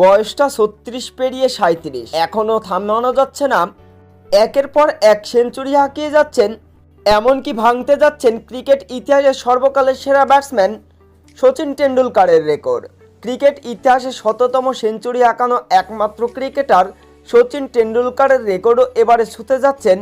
বয়সটা ছত্রিশ পেরিয়ে সাঁত্রিশ এখনও থামানো যাচ্ছে না। একের পর এক সেঞ্চুরি হাঁকিয়ে যাচ্ছেন, এমনকি ভাঙতে যাচ্ছেন ক্রিকেট ইতিহাসের সর্বকালের সেরা ব্যাটসম্যান সচিন টেন্ডুলকারের রেকর্ড। ক্রিকেট ইতিহাসে শততম সেঞ্চুরি হাঁকানো একমাত্র ক্রিকেটার সচিন টেন্ডুলকারের রেকর্ডও এবারে ছুতে যাচ্ছেন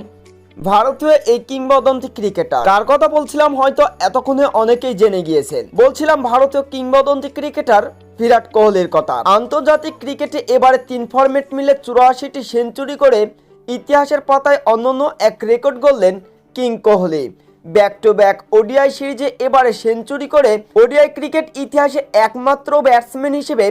ভারতীয় এই কিংবদন্তি ক্রিকেটার। কার কথা বলছিলাম হয়তো এতক্ষণে অনেকেই জেনে গিয়েছেন। বলছিলাম ভারতীয় কিংবদন্তি ক্রিকেটার বিরাট কোহলির কথা। আন্তর্জাতিক ক্রিকেটে এবারে তিন ফরম্যাট মিলে চুরাশিটি সেঞ্চুরি করে ইতিহাসের পাতায় অনন্য এক রেকর্ড গড়লেন king Kohli. Back to back ODI সিরিজে এবারে সেঞ্চুরি করে ওডিআই ক্রিকেট ইতিহাসে একমাত্র ব্যাটসম্যান হিসেবে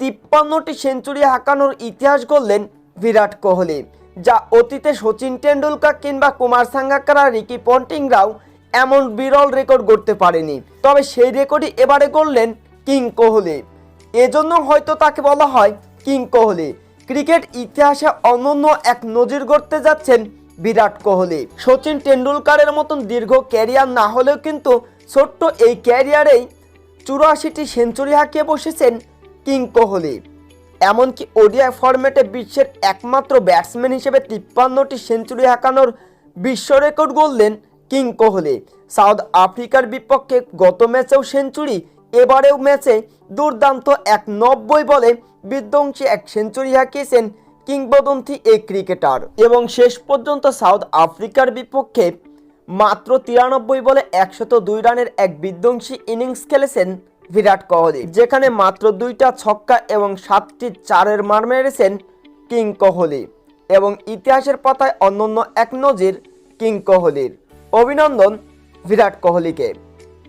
তিপ্পান্নটি সেঞ্চুরি হাঁকানোর ইতিহাস গড়লেন বিরাট কোহলি। যা অতীতে সচিন টেন্ডুলকার কিংবা কুমার সাঙ্গাকারা, রিকি পন্টিংরাও এমন বিরল রেকর্ড করতে পারেনি। তবে সেই রেকর্ডই এবারে করলেন কিং কোহলি। এজন্য হয়তো তাকে বলা হয় কিং কোহলি। ক্রিকেট ইতিহাসে অনন্য এক নজির গড়তে যাচ্ছেন বিরাট কোহলি। সচিন টেন্ডুলকারের মতন দীর্ঘ ক্যারিয়ার না হলেও কিন্তু ছোট্ট এই ক্যারিয়ারেই চুরাশিটি সেঞ্চুরি হাঁকিয়ে বসেছেন কিং কোহলি। এমনকি ওডিআই ফরম্যাটে বিশ্বের একমাত্র ব্যাটসম্যান হিসেবে তিপ্পান্নটি সেঞ্চুরি হাঁকানোর বিশ্ব রেকর্ড গড়লেন কিং কোহলি। সাউথ আফ্রিকার বিপক্ষে গত ম্যাচেও সেঞ্চুরি, এবারেও ম্যাচে দুর্দান্ত এক নব্বই বলে বিধ্বংসী এক সেঞ্চুরি হাঁকিয়েছেন কিংবদন্তি এই ক্রিকেটার। এবং শেষ পর্যন্ত সাউথ আফ্রিকার বিপক্ষে মাত্র তিরানব্বই বলে একশত দুই রানের এক বিধ্বংসী ইনিংস খেলেছেন বিরাট কোহলি, যেখানে মাত্র দুইটা ছক্কা এবং সাতটি চারের মার মেরেছেন কিং কোহলি এবং ইতিহাসের পাতায় অন্যান্য এক নজির কিং কোহলির। অভিনন্দন বিরাট কোহলিকে।